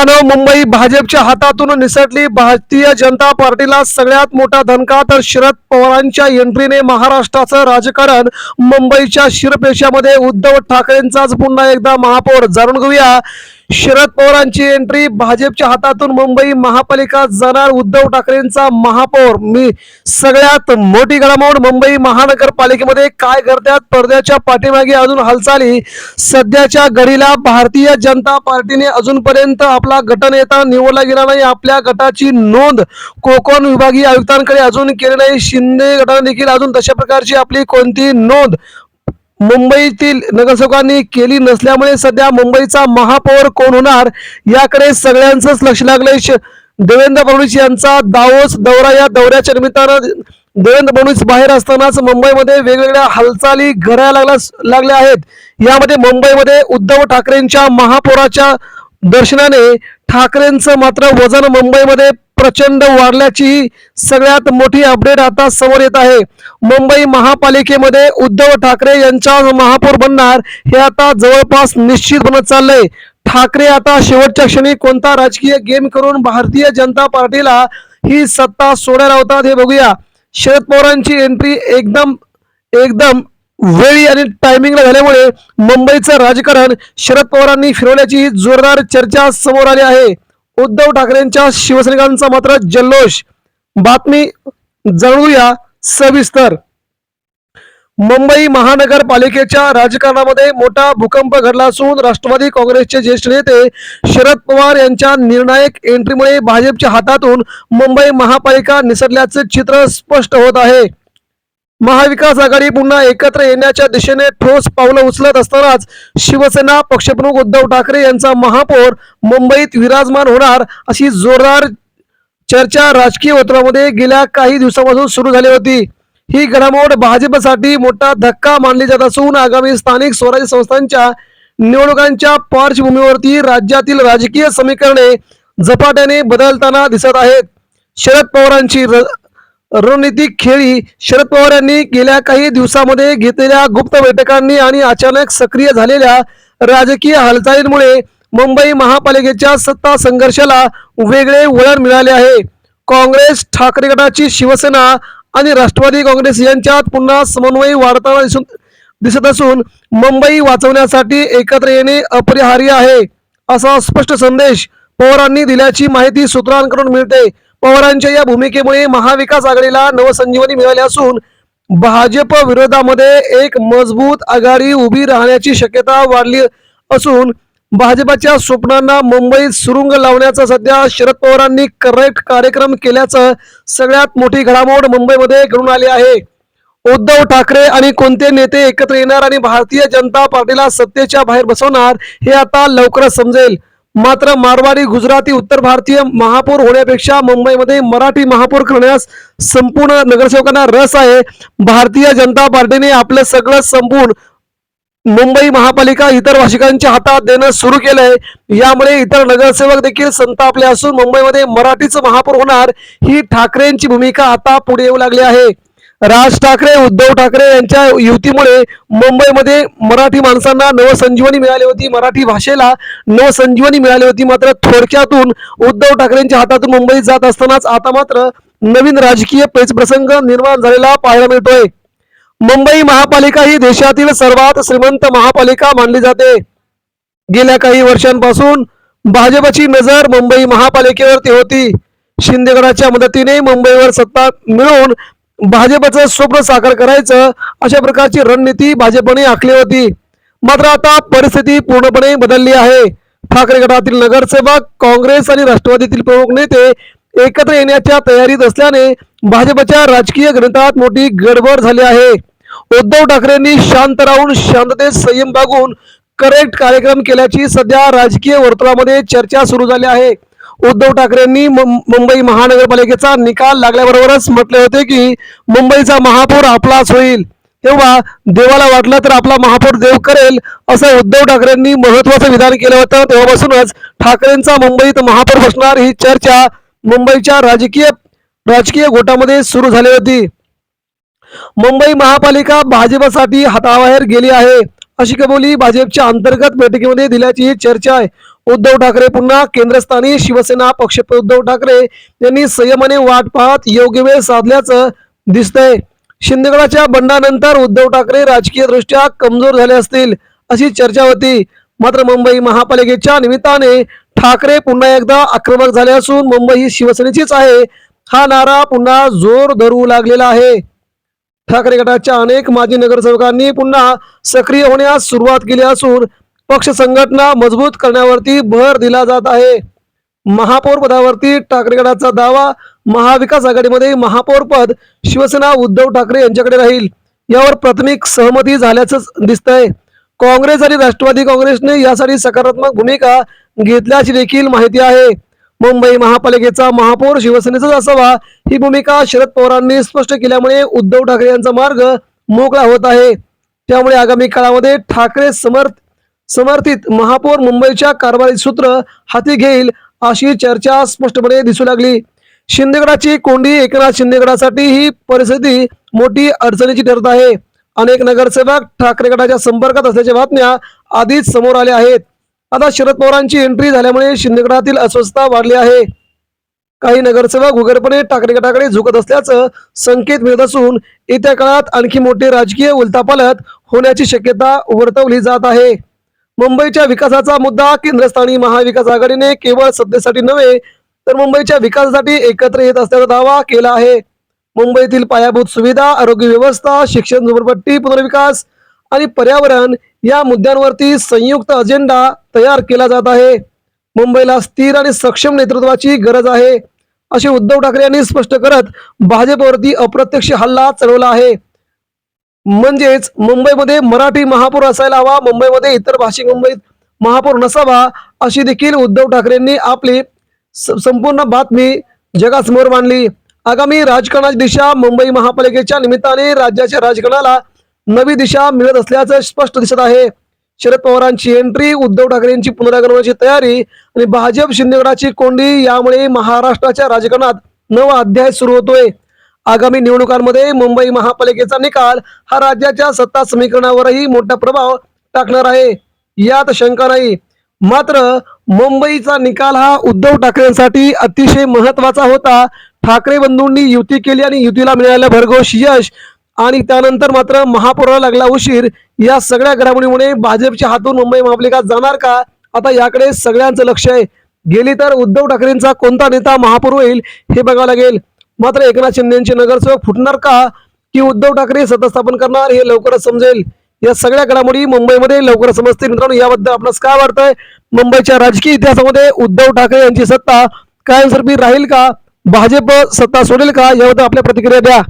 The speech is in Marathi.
मित्रांनो मुंबई भाजपच्या हातातून निसटली. भारतीय जनता पार्टीला सगळ्यात मोठा धनका तर शरद पवारांच्या एंट्रीने महाराष्ट्राचं राजकारण मुंबईच्या शिरपेशामध्ये उद्धव ठाकरेंचाच पुन्हा एकदा महापौर. जाणून घेऊया. शरद पवारांची एंट्री भाजपच्या हातातून मुंबई महापालिका जाणार. उद्धव ठाकरेंचा महापौर. मी सगळ्यात मोठी घडामोड मुंबई महानगरपालिकेमध्ये काय करतात पडद्याच्या पाठीमागे अजून हालचाली. सध्याच्या घडीला भारतीय जनता पार्टीने अजूनपर्यंत आपला गटनेता निवडला गेला नाही. आपल्या गटाची नोंद कोकण विभागीय आयुक्तांकडे अजून केली नाही. शिंदे गटाने देखील अजून तशा प्रकारची आपली कोणती नोंद मुंबईतील नगरसेवकांनी केली नसल्यामुळे सध्या मुंबईचा महापौर कोण होणार याकडे सगळ्यांचंच लक्ष लागले श- देवेंद्र फडणवीस यांचा दावोस दौरा या दौऱ्याच्या निमित्तानं देवेंद्र फडणवीस बाहेर असतानाच मुंबईमध्ये वेगवेगळ्या हालचाली घडायला लागल्या लागल्या आहेत. यामध्ये मुंबईमध्ये उद्धव ठाकरेंच्या महापौराच्या दर्शनाने ठाकरेंचं मात्र वजन मुंबईमध्ये प्रचंड वाढल्याची सगळ्यात मोठी अपडेट आता समोर येत आहे. मुंबई महापालिकेमध्ये उद्धव ठाकरे यांच्या महापौर बनणार हे आता जवळपास निश्चित बनत चाललंय. ठाकरे आता शेवटच्या क्षणी कोणता राजकीय गेम करून भारतीय जनता पार्टीला ही सत्ता सोडायला होतात हे बघूया. शरद पवारांची एंट्री एकदम एकदम वेळी आणि टायमिंगला झाल्यामुळे मुंबईचं राजकारण शरद पवारांनी फिरवल्याची जोरदार चर्चा समोर आली आहे. उद्धव ठाकरेंच्या शिवसैनिकांचा मात्र जल्लोष. बातमी जळूया सविस्तर. मुंबई महानगरपालिकेच्या राजकारणामध्ये मोठा भूकंप घडला असून राष्ट्रवादी काँग्रेसचे ज्येष्ठ नेते शरद पवार यांच्या निर्णायक एंट्रीमुळे भाजपच्या हातातून मुंबई महापालिका निसटल्याचे चित्र स्पष्ट होत आहे. महाविकास आघाडी पुन्हा एकत्र येण्याच्या दिशेने ठोस पावलं उचलत असतानाच शिवसेना पक्षप्रमुख उद्धव ठाकरे यांचा महापौर मुंबईत विराजमान होणार अशी जोरदार चर्चा राजकीय वर्तुळामध्ये गेल्या काही दिवसापासून सुरू झाली होती. ही घडामोड भाजपसाठी मोठा धक्का मानली जात असून आगामी स्थानिक स्वराज्य संस्थांच्या निवडणुकांच्या पार्श्वभूमीवरती राज्यातील राजकीय समीकरणे झपाट्याने बदलताना दिसत आहेत. शरद पवारांची रणनीतिक खेळी. शरद पवार यांनी गेल्या काही दिवसामध्ये घेतलेल्या गुप्त बैठकांनी आणि अचानक सक्रिय झालेल्या राजकीय हालचालींमुळे मुंबई महापालिकेच्या सत्ता संघर्षाला वेगळे वळण मिळाले आहे. काँग्रेस ठाकरे गटाची शिवसेना आणि राष्ट्रवादी काँग्रेस यांच्यात पुन्हा समन्वय वाढताना दिसून दिसत असून मुंबई वाचवण्यासाठी एकत्र येणे अपरिहार्य आहे असा स्पष्ट संदेश पवारांनी दिल्याची माहिती सूत्रांकडून मिळते. पवारांच्या या भूमिकेमुळे महाविकास आघाडीला नवसंजीवनी मिळाली असून भाजप विरोधामध्ये एक मजबूत आघाडी उभी राहण्याची शक्यता वाढली असून भाजपाच्या स्वप्नांना मुंबईत सुरुंग लावण्याचा सध्या शरद पवारांनी करेक्ट कार्यक्रम केल्याचं सगळ्यात मोठी घडामोड मुंबईमध्ये घडून आली आहे. उद्धव ठाकरे आणि कोणते नेते एकत्र येणार आणि भारतीय जनता पार्टीला सत्तेच्या बाहेर बसवणार हे आता लवकरच समजेल. मात्र मारवाडी गुजराती उत्तर भारतीय महापौर होण्यापेक्षा मुंबईमध्ये मराठी महापौर करण्यास संपूर्ण नगरसेवकांना रस आहे. भारतीय जनता पार्टीने आपलं सगळं संपूर्ण मुंबई महापालिका इतर भाषिकांच्या हातात देणं सुरू केलंय. यामुळे इतर नगरसेवक देखील संतापले असून मुंबईमध्ये मराठीचं महापौर होणार ही ठाकरेंची भूमिका आता पुढे येऊ लागली आहे. राज ठाकरे उद्धव ठाकरे यांच्या युतीमुळे मुंबईमध्ये मराठी माणसांना नवसंजीवनी मिळाली होती. मराठी भाषेला नवसंजीवनी मिळाली होती. मात्र थोडक्यातून उद्धव ठाकरेंच्या हातातून मुंबईत जात असतानाच आता मात्र नवीन राजकीय पेचप्रसंग निर्माण झालेला पाहायला मिळतोय. मुंबई महापालिका ही देशातील सर्वात श्रीमंत महापालिका मानली जाते. गेल्या काही वर्षांपासून भाजपची नजर मुंबई महापालिकेवरती होती. शिंदेगडाच्या मदतीने मुंबईवर सत्ता मिळवून भाजपचं स्वप्न साकार करायचं अशा प्रकारची रणनीती भाजपने आखली होती. मात्र आता परिस्थिती पूर्णपणे बदलली आहे. ठाकरे गटातील नगरसेवक काँग्रेस आणि राष्ट्रवादीतील प्रमुख नेते एकत्र येण्याच्या तयारीत असल्याने भाजपच्या राजकीय गणितात मोठी गडबड झाली आहे. उद्धव ठाकरेंनी शांत राहून शांततेत संयम बागून करेक्ट कार्यक्रम केल्याची सध्या राजकीय वर्तुळामध्ये चर्चा सुरू झाली आहे. उद्धव ठाकरेंनी मुं- मुंबई महानगरपालिकेचा निकाल लागल्याबरोबरच म्हटले होते की मुंबईचा महापौर आपलाच होईल. तेव्हा देवाला वाटलं तर आपला महापौर देव करेल असं उद्धव ठाकरेंनी महत्वाचं विधान केलं होतं. तेव्हापासूनच ठाकरेंचा मुंबईत महापौर बसणार ही चर्चा मुंबईच्या राजकीय राजकीय गोटामध्ये सुरू झाली होती. मुंबई महापालिका भाजपसाठी हाताबाहेर गेली आहे. अशी कबुली भाजपच्या अंतर्गत बैठकीमध्ये दिल्याची चर्चा आहे. उद्धव ठाकरे पुन्हा केंद्रस्थानी शिवसेना पक्षप्रमुख उद्धव ठाकरे यांनी संयमाने वाट पाहत योग्य वेळ साधल्याचं दिसतंय. शिंदेगडाच्या बंडानंतर उद्धव ठाकरे राजकीय दृष्ट्या कमजोर झाले असतील अशी चर्चा होती. मात्र मुंबई महापालिकेच्या निमित्ताने ठाकरे पुन्हा एकदा आक्रमक झाले असून मुंबई ही शिवसेनेचीच आहे. हा नारा पुन्हा जोर धरू लागलेला आहे. ठाकरे गटाच्या अनेक माजी नगरसेवकांनी पुन्हा सक्रिय होण्यास सुरुवात केली असून पक्ष संघटना मजबूत करण्यावरती भर दिला जात आहे. महापौर पदावरती ठाकरे गटाचा दावा महाविकास आघाडीमध्ये महापौर पद शिवसेना उद्धव ठाकरे यांच्याकडे राहील. यावर प्राथमिक सहमती झाल्याचं दिसतंय. काँग्रेस आणि राष्ट्रवादी काँग्रेसने यासाठी सकारात्मक भूमिका घेतल्याची देखील माहिती आहे. मुंबई महापालिकेचा महापौर शिवसेनेचाच असावा ही भूमिका शरद पवारांनी स्पष्ट केल्यामुळे उद्धव ठाकरे यांचा मार्ग मोकळा होत आहे. त्यामुळे आगामी काळामध्ये ठाकरे समर्थ समर्थित महापौर मुंबईच्या कारभारी सूत्र हाती घेईल अशी चर्चा स्पष्टपणे दिसू लागली. शिंदेगडाची कोंडी एकनाथ शिंदेगडासाठी ही परिस्थिती मोठी अडचणीची ठरत आहे. अनेक नगरसेवक ठाकरे गटाच्या संपर्कात असल्याच्या बातम्या आधीच समोर आल्या आहेत. आता शरद पवारांची एंट्री झाल्यामुळे शिंदेगडातील अस्वस्थता वाढली आहे. काही नगरसेवक उघडपणे ठाकरे गटाकडे झुकत असल्याचं संकेत मिळत असून येत्या काळात आणखी मोठे राजकीय उलथापालत होण्याची शक्यता वर्तवली जात आहे. मुंबईच्या विकासाचा मुद्दा केंद्रस्थानी महाविकास आघाडीने केवळ सत्तेसाठी नव्हे तर मुंबईच्या विकासासाठी एकत्र येत असल्याचा दावा केला आहे. मुंबईतील पायाभूत सुविधा आरोग्य व्यवस्था शिक्षण झोपडपट्टी पुनर्विकास आणि पर्यावरण या मुद्द्यांवरती संयुक्त अजेंडा तयार केला जात आहे. मुंबईला स्थिर आणि सक्षम नेतृत्वाची गरज आहे. असे उद्धव ठाकरे यांनी स्पष्ट करत भाजपवरती अप्रत्यक्ष हल्ला चढवला आहे. म्हणजेच मुंबईमध्ये मराठी महापौर असायला हवा मुंबईमध्ये इतर भाषिक मुंबईत महापौर नसावा अशी देखील उद्धव ठाकरेंनी आपली संपूर्ण बातमी जगासमोर मांडली. आगामी राजकारणाची दिशा मुंबई महापालिकेच्या निमित्ताने राज्याच्या राजकारणाला नवी दिशा मिळत असल्याचं स्पष्ट दिसत आहे. शरद पवारांची एंट्री उद्धव ठाकरेंची पुनरागमनाची तयारी आणि भाजप शिंदेगडाची कोंडी यामुळे महाराष्ट्राच्या राजकारणात नवा अध्याय सुरू होतोय. आगामी निवडणुकांमध्ये मुंबई महापालिकेचा निकाल हा राज्याच्या सत्ता समीकरणावरही मोठा प्रभाव टाकणार आहे. यात शंका नाही. मात्र मुंबईचा निकाल हा उद्धव ठाकरेंसाठी अतिशय महत्त्वाचा होता. ठाकरे बंधूंनी युती केली आणि युतीला मिळालं भरघोष यश. आणि त्यानंतर मात्र महापौराला लागला उशीर. या सगळ्या घडामोडीमुळे भाजपच्या हातून मुंबई महापालिका जाणार का? आता याकडे सगळ्यांचं लक्ष आहे. गेली तर उद्धव ठाकरेंचा कोणता नेता महापौर होईल हे बघावं लागेल. मात्र एकनाथ शिंदेचे नगरसेवक फुटणार का? की उद्धव ठाकरे सत्तास्थापन करणार हे लवकरच समजेल. या सगळ्या घडामोडी मुंबईमध्ये लवकर समजतील. मित्रांनो याबद्दल आपणास काय वाटतंय? मुंबईच्या राजकीय इतिहासामध्ये उद्धव ठाकरे यांची सत्ता कायमस्वरूपी राहील का? भाजप सत्ता सोडेल का? याबद्दल आपल्या प्रतिक्रिया द्या.